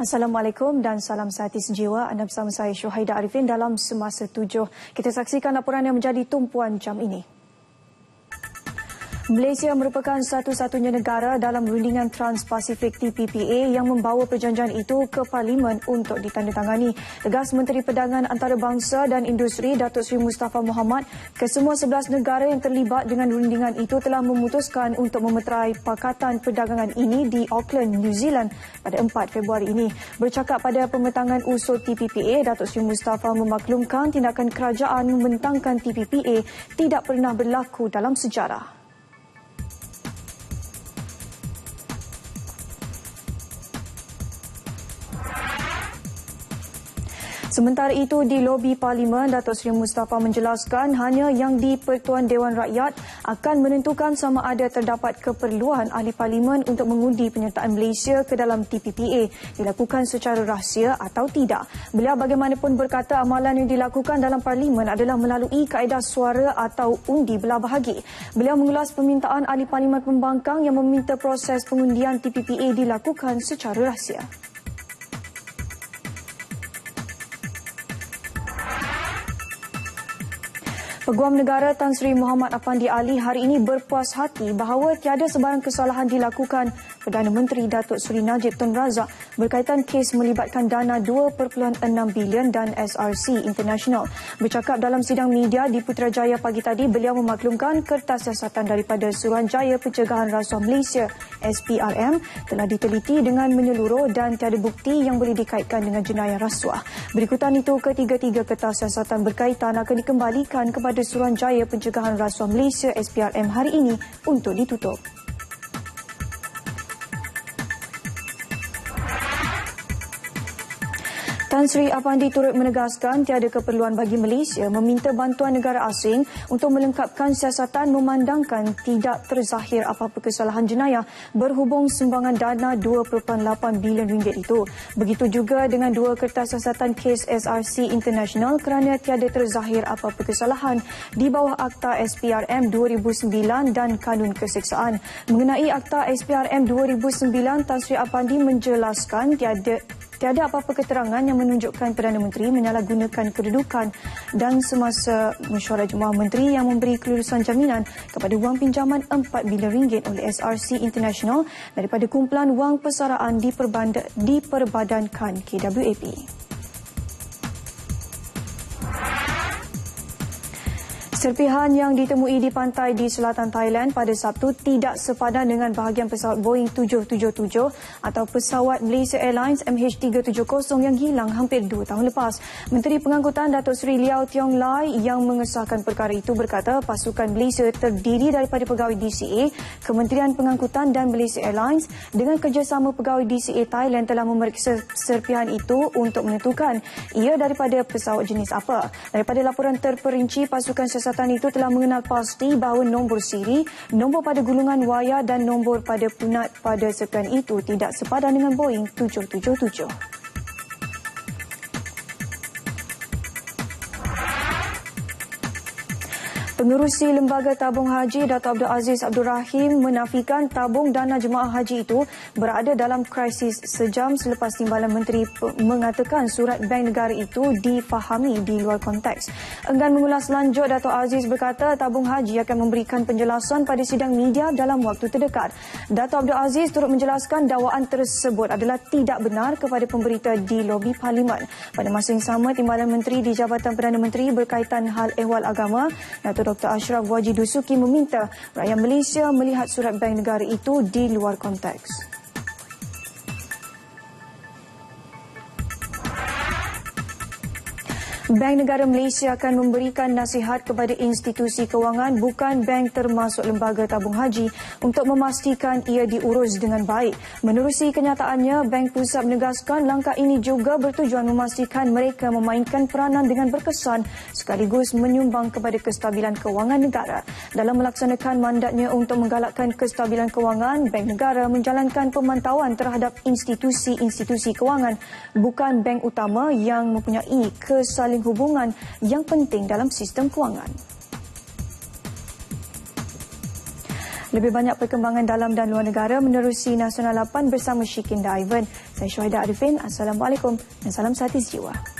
Assalamualaikum dan salam sehati sejiwa. Anda bersama saya Syuhaida Arifin dalam Semasa Tujuh. Kita saksikan laporan yang menjadi tumpuan jam ini. Malaysia merupakan satu-satunya negara dalam rundingan Trans-Pasifik TPPA yang membawa perjanjian itu ke Parlimen untuk ditandatangani. Tegas Menteri Perdagangan Antarabangsa dan Industri Datuk Seri Mustafa Muhammad, kesemua 11 negara yang terlibat dengan rundingan itu telah memutuskan untuk memeterai Pakatan Perdagangan ini di Auckland, New Zealand pada 4 Februari ini. Bercakap pada pemetangan usul TPPA, Datuk Seri Mustafa memaklumkan tindakan kerajaan membentangkan TPPA tidak pernah berlaku dalam sejarah. Sementara itu di lobi Parlimen, Datuk Seri Mustafa menjelaskan hanya yang di Pertuan Dewan Rakyat akan menentukan sama ada terdapat keperluan ahli Parlimen untuk mengundi penyertaan Malaysia ke dalam TPPA dilakukan secara rahsia atau tidak. Beliau bagaimanapun berkata amalan yang dilakukan dalam Parlimen adalah melalui kaedah suara atau undi belah bahagi. Beliau mengulas permintaan ahli Parlimen Pembangkang yang meminta proses pengundian TPPA dilakukan secara rahsia. Peguam Negara Tan Sri Muhammad Afandi Ali hari ini berpuas hati bahawa tiada sebarang kesalahan dilakukan Perdana Menteri Datuk Seri Najib Tun Razak berkaitan kes melibatkan dana 2.6 bilion dan SRC International. Bercakap dalam sidang media di Putrajaya pagi tadi, beliau memaklumkan kertas siasatan daripada Suruhanjaya Pencegahan Rasuah Malaysia SPRM telah diteliti dengan menyeluruh dan tiada bukti yang boleh dikaitkan dengan jenayah rasuah. Berikutan itu, ketiga-tiga kertas siasatan berkaitan akan dikembalikan kepada Suruhanjaya Pencegahan Rasuah Malaysia SPRM hari ini untuk ditutup. Tan Sri Apandi turut menegaskan tiada keperluan bagi Malaysia meminta bantuan negara asing untuk melengkapkan siasatan memandangkan tidak terzahir apa-apa kesalahan jenayah berhubung sumbangan dana 2.8 bilion ringgit itu. Begitu juga dengan dua kertas siasatan kes SRC International kerana tiada terzahir apa-apa kesalahan di bawah Akta SPRM 2009 dan Kanun Keseksaan. Mengenai Akta SPRM 2009, Tan Sri Apandi menjelaskan tiada Tiada apa-apa keterangan yang menunjukkan Perdana Menteri menyalahgunakan kedudukan dan semasa mesyuarat Jemaah Menteri yang memberi kelulusan jaminan kepada wang pinjaman 4 bilion oleh SRC International daripada kumpulan wang persaraan diperbadankan KWAP. Serpihan yang ditemui di pantai di selatan Thailand pada Sabtu tidak sepadan dengan bahagian pesawat Boeing 777 atau pesawat Malaysia Airlines MH370 yang hilang hampir dua tahun lepas. Menteri Pengangkutan Datuk Seri Liao Tiong Lai yang mengesahkan perkara itu berkata pasukan Malaysia terdiri daripada pegawai DCA, Kementerian Pengangkutan dan Malaysia Airlines dengan kerjasama pegawai DCA Thailand telah memeriksa serpihan itu untuk menentukan ia daripada pesawat jenis apa. Daripada laporan terperinci pasukan sesat siasatan itu telah mengenal pasti bahawa nombor siri, nombor pada gulungan wayar dan nombor pada punat pada serpihan itu tidak sepadan dengan Boeing 777. Pengerusi Lembaga Tabung Haji Dato' Abdul Aziz Abdul Rahim menafikan tabung dana jemaah haji itu berada dalam krisis sejam selepas timbalan menteri mengatakan surat bank negara itu difahami di luar konteks. Enggan mengulas lanjut, Dato' Aziz berkata tabung haji akan memberikan penjelasan pada sidang media dalam waktu terdekat. Dato' Abdul Aziz turut menjelaskan dakwaan tersebut adalah tidak benar kepada pemberita di lobi parlimen. Pada masa yang sama, timbalan menteri di Jabatan Perdana Menteri berkaitan hal ehwal agama, Dato' Dr. Ashraf Wajid Dusuki meminta rakyat Malaysia melihat surat bank negara itu di luar konteks. Bank Negara Malaysia akan memberikan nasihat kepada institusi kewangan bukan bank termasuk lembaga tabung haji untuk memastikan ia diurus dengan baik. Menerusi kenyataannya, Bank Pusat menegaskan langkah ini juga bertujuan memastikan mereka memainkan peranan dengan berkesan sekaligus menyumbang kepada kestabilan kewangan negara. Dalam melaksanakan mandatnya untuk menggalakkan kestabilan kewangan, Bank Negara menjalankan pemantauan terhadap institusi-institusi kewangan bukan bank utama yang mempunyai kesaling hubungan yang penting dalam sistem kewangan. Lebih banyak perkembangan dalam dan luar negara menerusi Nasional 8 bersama Syikinda Ivan. Saya Syuhaida Arifin. Assalamualaikum dan salam sehati jiwa.